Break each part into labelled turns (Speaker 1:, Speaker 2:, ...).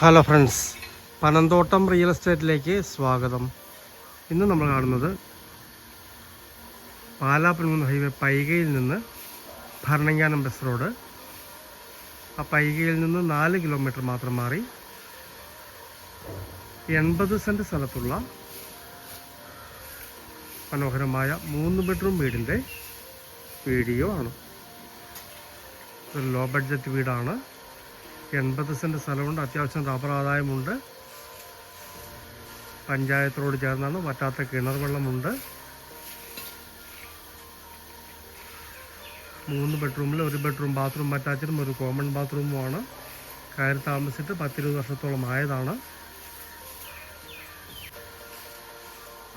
Speaker 1: Hello friends Panamthottam real എസ്റ്റേറ്റിലേക്ക് സ്വാഗതം. ഇന്ന് നമ്മൾ കാണുന്നത് പാലാ പാലാപ്പൻകുന്ന് ഹൈവേ പൈകയിൽ നിന്ന് ഭരണങ്ങാനം ബസ് റോഡ് ആ പൈകയിൽ നിന്ന് നാല് കിലോമീറ്റർ മാത്രം മാറി എൺപത് സെന്റ് സ്ഥലത്തുള്ള മനോഹരമായ മൂന്ന് ബെഡ്റൂം വീടിന്റെ വീഡിയോ ആണ്. ഒരു ലോ ബഡ്ജറ്റ് വീടാണ്. എൺപത് സെന്റ് സ്ഥലമുണ്ട്. അത്യാവശ്യം റബ്ബർ ആദായമുണ്ട്. പഞ്ചായത്തിനോട് ചേർന്നാണ് വറ്റാത്ത കിണർ വെള്ളമുണ്ട്. മൂന്ന് ബെഡ്റൂമിൽ ഒരു ബെഡ്റൂം ബാത്റൂം അറ്റാച്ചഡും ഒരു കോമൺ ബാത്റൂമുമാണ് കയറി താമസിച്ചിട്ട് പത്തിരുപത് വർഷത്തോളം ആയതാണ്.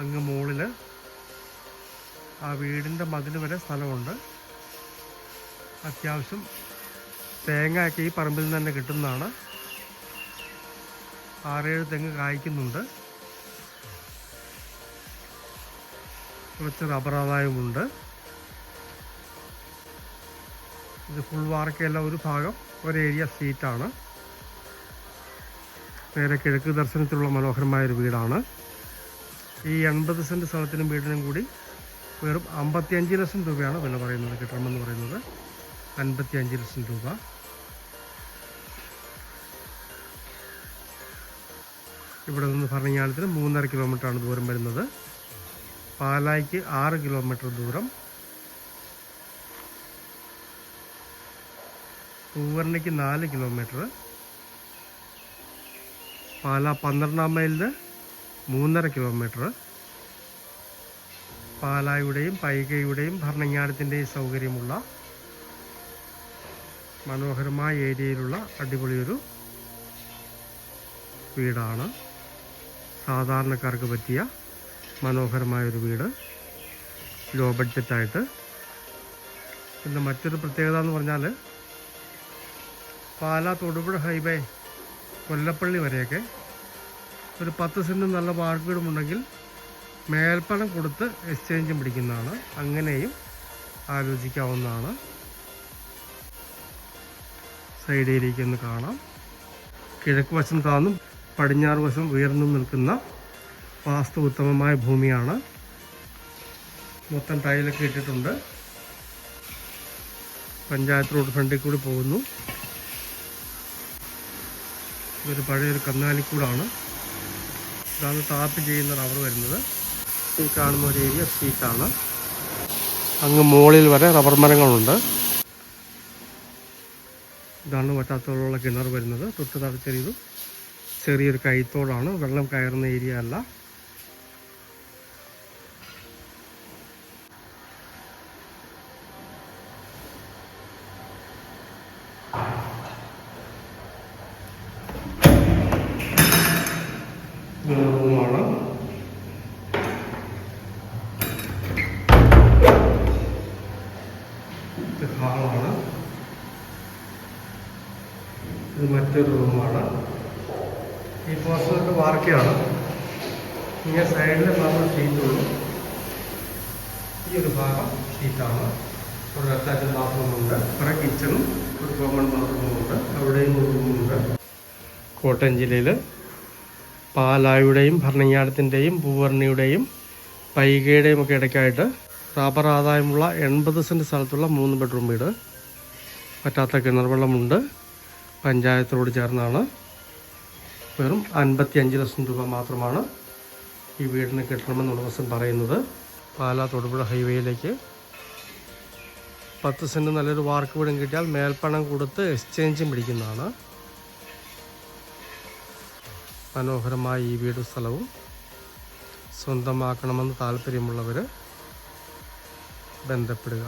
Speaker 1: അങ്ങ് മുകളിൽ ആ വീടിന്റെ മതിൽ വരെ സ്ഥലമുണ്ട്. അത്യാവശ്യം തേങ്ങയൊക്കെ ഈ പറമ്പിൽ നിന്ന് തന്നെ കിട്ടുന്നതാണ്. ആറേഴ് തെങ്ങ് കായ്ക്കുന്നുണ്ട്. കുറച്ച് റബ്ബർ ഇത് ഫുൾ വാർക്കയല്ല ഒരു ഭാഗം ഒരേരിയ സീറ്റാണ് നേരെ കിഴക്ക് ദർശനത്തിലുള്ള മനോഹരമായ ഒരു വീടാണ്. ഈ എൺപത് സെന്റ് സ്ഥലത്തിനും വീടിനും കൂടി വെറും അമ്പത്തിയഞ്ച് ലക്ഷം രൂപയാണ് വില പറയുന്നത് കിട്ടണമെന്ന് പറയുന്നത്. അൻപത്തി അഞ്ച് ലക്ഷം രൂപ. ഇവിടെ നിന്ന് ഭരണിയാളത്തിന് മൂന്നര കിലോമീറ്ററാണ് ദൂരം വരുന്നത്. പാലായ്ക്ക് ആറ് കിലോമീറ്റർ ദൂരം. പൂവർണയ്ക്ക് നാല് കിലോമീറ്റർ പാല പന്ത്രണ്ടാം മൈലിന് മൂന്നര കിലോമീറ്റർ പാലായുടെയും പൈകയുടെയും ഭരണങ്ങാടത്തിന്റെയും സൗകര്യമുള്ള മനോഹരമായ ഏരിയയിലുള്ള അടിപൊളിയൊരു വീടാണ്. സാധാരണക്കാർക്ക് പറ്റിയ മനോഹരമായൊരു വീട്. ലോ ബഡ്ജറ്റായിട്ട്. പിന്നെ മറ്റൊരു പ്രത്യേകത എന്ന് പറഞ്ഞാൽ പാലാ തൊടുപുഴ ഹൈവേ കൊല്ലപ്പള്ളി വരെയൊക്കെ ഒരു പത്ത് സെന്റ് നല്ല വീടുമുണ്ടെങ്കിൽ മേൽപ്പണം കൊടുത്ത് എക്സ്ചേഞ്ചും പിടിക്കുന്നതാണ്. അങ്ങനെയും ആലോചിക്കാവുന്നതാണ്. സൈഡിലേക്ക് ഒന്ന് കാണാം. കിഴക്ക് വശം താന്നും പടിഞ്ഞാറ് വശം ഉയർന്നു നിൽക്കുന്ന വാസ്തു ഉത്തമമായ ഭൂമിയാണ്. മൊത്തം ടൈലൊക്കെ ഇട്ടിട്ടുണ്ട്. പഞ്ചായത്ത് റോഡ് ഫ്രണ്ടിൽ കൂടി പോകുന്നു. ഇതൊരു പഴയൊരു കന്നാലിക്കൂടാണ്. ഇതാണ് ടാപ്പ് ചെയ്യുന്ന റബ്ബർ വരുന്നത്. ഈ കാണുന്ന ഒരു ഏരിയ സ്ട്രീറ്റാണ് അങ്ങ് മുകളിൽ വരെ റബ്ബർ മരങ്ങളുണ്ട്. ഇതാണ് വറ്റാത്തോടുള്ള കിണർ വരുന്നത്. തൊട്ട് തടച്ചെറിയത് ചെറിയൊരു കൈത്തോടാണ്. വെള്ളം കയറുന്ന ഏരിയ അല്ല. ഹാളാണ്. ഇത് മറ്റൊരു റൂമാണ്. ഈ പോസ്റ്ററൊക്കെ വാർക്കയാണ്. ഇങ്ങനെ സൈഡിൽ മാത്രം ഷീറ്റുള്ളൂ ഈ ഒരു ഭാഗം ഷീറ്റാണ് ഒരു അറ്റാച്ച് ബാത്റൂമുണ്ട് ഒരു കിച്ചണും ഒരു കോമൺ ബാത്റൂമുണ്ട് അവിടെയും ഒരു റൂമുണ്ട് കോട്ടയം ജില്ലയിൽ പാലായുടെയും ഭരണങ്ങാടത്തിന്റെയും പൂവർണിയുടെയും പൈകയുടെയും ഒക്കെ ഇടയ്ക്കായിട്ട് റബ്ബർ ആദായമുള്ള എൺപത് സെന്റ് സ്ഥലത്തുള്ള മൂന്ന് ബെഡ്റൂം വീട്. പറ്റാത്ത കിണർ വെള്ളമുണ്ട്. പഞ്ചായത്തിനോട് ചേർന്നാണ്. വെറും അൻപത്തി അഞ്ച് ലക്ഷം രൂപ മാത്രമാണ് ഈ വീടിന് കിട്ടണമെന്ന് ഉടമസ്ഥൻ പറയുന്നത്. പാലാ തൊടുപുഴ ഹൈവേയിലേക്ക് പത്ത് സെന്റ് നല്ലൊരു വാർക്ക് വീടും കിട്ടിയാൽ മേൽപ്പണം കൊടുത്ത് എക്സ്ചേഞ്ചും പിടിക്കുന്നതാണ്. മനോഹരമായ ഈ വീട് സ്ഥലവും സ്വന്തമാക്കണമെന്ന് താല്പര്യമുള്ളവർ ബന്ധപ്പെടുക.